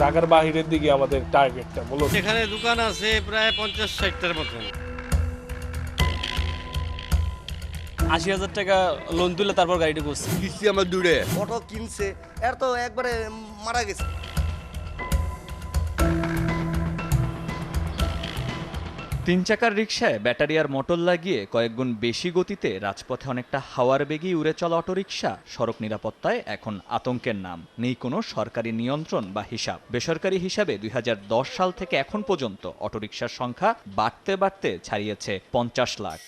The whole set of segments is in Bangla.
ঢাকার বাহিরের দিকে আমাদের টার্গেটটা বলো এখানে দোকান আছে প্রায় পঞ্চাশ ষাটটার মতন আশি হাজার টাকা লোন তুলে তারপর গাড়িটা করছে কিস্তি আমার দূরে। অটো কিনছে এর তো একবারে মারা গেছে। তিন চাকার রিকশায় ব্যাটারি আর মোটর লাগিয়ে কয়েকগুণ বেশি গতিতে রাজপথে অনেকটা হাওয়ার বেগেই উড়ে চলা অটোরিকশা সড়ক নিরাপত্তায় এখন আতঙ্কের নাম। নেই কোনো সরকারি নিয়ন্ত্রণ বা হিসাব। বেসরকারি হিসাবে দুই হাজার দশ সাল থেকে এখন পর্যন্ত অটোরিকশার সংখ্যা বাড়তে বাড়তে ছাড়িয়েছে পঞ্চাশ লাখ।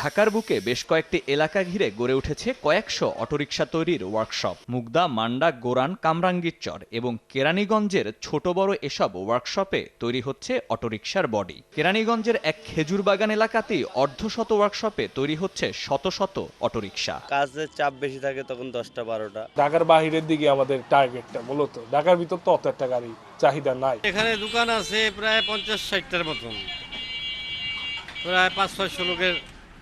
ঢাকার বুকে বেশ কয়েকটি এলাকা ঘিরে গড়ে উঠেছে কয়েকশো অটোরিকশা তৈরির ওয়ার্কশপ মুগদা মান্ডা গোরান কামরাঙ্গীরচর এবং কেরানীগঞ্জের ছোট বড় এসব ওয়ার্কশপে তৈরি হচ্ছে অটোরিকশার বডি কেরানীগঞ্জের এক খেজুর বাগান এলাকাতেই অর্ধশত ওয়ার্কশপে তৈরি হচ্ছে শত শত অটোরিকশা। কাজের চাপ বেশি থাকে তখন দশটা বারোটা। ঢাকার বাহিরের দিকে আমাদের টার্গেটটা মূলত। ঢাকার ভিতর তো অত একটা গাড়ি চাহিদা নাই। এখানে দোকান আছে প্রায় পঞ্চাশ ষাটটার মতন। প্রায় পাঁচ ছয়শো লোকের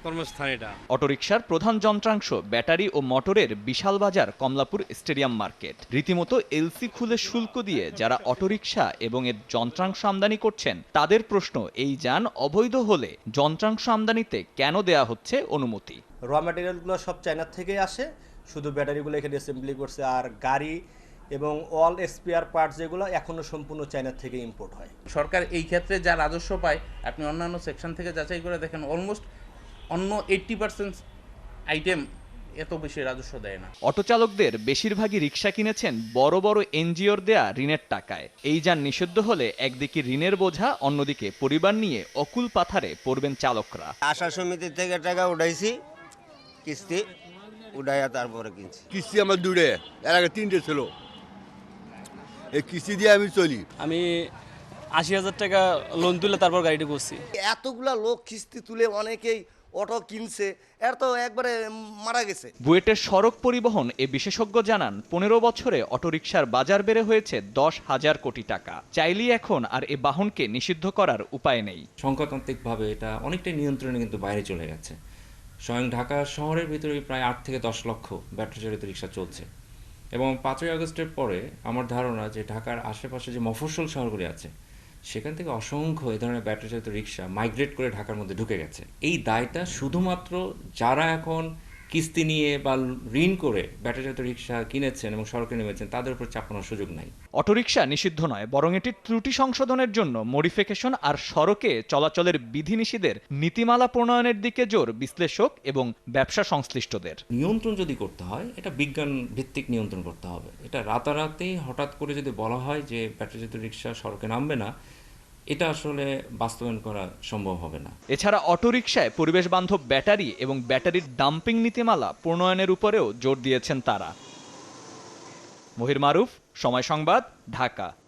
কর্মস্থান এটা। অটোরিকশার প্রধান যন্ত্রাংশ ব্যাটারি ও মোটরের বিশাল বাজার কমলাপুর স্টেডিয়াম মার্কেট। রীতিমতো এলসি খুলে শুল্ক দিয়ে যারা অটোরিকশা এবং এর যন্ত্রাংশ আমদানি করছেন তাদের প্রশ্ন এই যান অবৈধ হলে যন্ত্রাংশ আমদানিতে কেন দেয়া হচ্ছে অনুমতি? র ম্যাটেরিয়ালগুলো সব চায়নার থেকেই আসে। শুধু ব্যাটারিগুলো এখানে অ্যাসেম্বলি করছে আর গাড়ি এবং অল স্পেয়ার পার্টস যেগুলো এখনও সম্পূর্ণ চায়নার থেকে ইম্পোর্ট হয়। সরকার এই ক্ষেত্রে যা রাজস্ব পায় আপনি অন্যান্য সেকশন থেকে যাচাই করে দেখেন অলমোস্ট অন্য এইট্টি পার্সেন্ট আইটেম এত বেশি রাজস্ব দেয় না। অটো চালকদের বেশিরভাগই রিক্সা কিনেছেন বড় বড় এনজিওর দেয়া ঋণের টাকায়। এই যান নিষিদ্ধ হলে একদিকে ঋণের বোঝা অন্যদিকে পরিবার নিয়ে অকুল পাথারে পড়বেন চালকরা। আশা সমিতি থেকে টাকা উঠাইছি কিস্তি উঠাইয়া তারপরে কিনছি। কিস্তি আমার দূরে এর আগে তিনটে ছিল। এই কিস্তি দিয়ে আমি চলি। আমি আশি হাজার টাকা লোন তুলে তারপর গাড়িটা করছি। এতগুলা লোক কিস্তি তুলে অনেকেই অটো কিনছে এর তো একবারে মারা গেছে। বুয়েটের সড়ক পরিবহন এ বিশেষজ্ঞ জানান পনেরো বছরে অটোরিকশার বাজার বেড়ে হয়েছে দশ হাজার কোটি টাকা। চাইলেই এখন আর এ বাহনকে নিষিদ্ধ করার উপায় নেই। সংখ্যাতান্ত্রিকভাবে এটা অনেকটাই নিয়ন্ত্রণে কিন্তু বাইরে চলে গেছে। স্বয়ং ঢাকা শহরের ভিতরে প্রায় আট থেকে দশ লক্ষ ব্যাটারি চালিত রিক্সা চলছে। এবং পাঁচই আগস্টের পরে আমার ধারণা যে ঢাকার আশেপাশে যে মফস্বল শহরগুলি আছে সেখান থেকে অসংখ্য এ ধরনের ব্যাটারি চালিত রিক্সা মাইগ্রেট করে ঢাকার মধ্যে ঢুকে গেছে। এই দায়টা শুধুমাত্র যারা এখন কিস্তি নিয়ে বা ঋণ করে ব্যাটারি চালিত রিক্সা কিনেছেন এবং সড়কে নেমেছেন তাদের উপর চাপানোর সুযোগ নাই। অটোরিকশা নিষিদ্ধ নয় বরং এটি ত্রুটি সংশোধনের জন্য মডিফিকেশন আর সড়কে চলাচলের বিধিনিষেধের নীতিমালা প্রণয়নের দিকে জোর বিশ্লেষক এবং ব্যবসা সংশ্লিষ্টদের। নিয়ন্ত্রণ যদি করতে হয় এটা বিজ্ঞান ভিত্তিক নিয়ন্ত্রণ করতে হবে। এটা রাতারাতি হঠাৎ করে যদি বলা হয় যে ব্যাটারিচালিত রিক্সা সড়কে নামবে না এটা আসলে বাস্তবায়ন করা সম্ভব হবে না। এছাড়া অটোরিকশায় পরিবেশ বান্ধব ব্যাটারি এবং ব্যাটারির ডাম্পিং নীতিমালা প্রণয়নের উপরেও জোর দিয়েছেন তারা। মহির মারুফ, সময় সংবাদ, ঢাকা।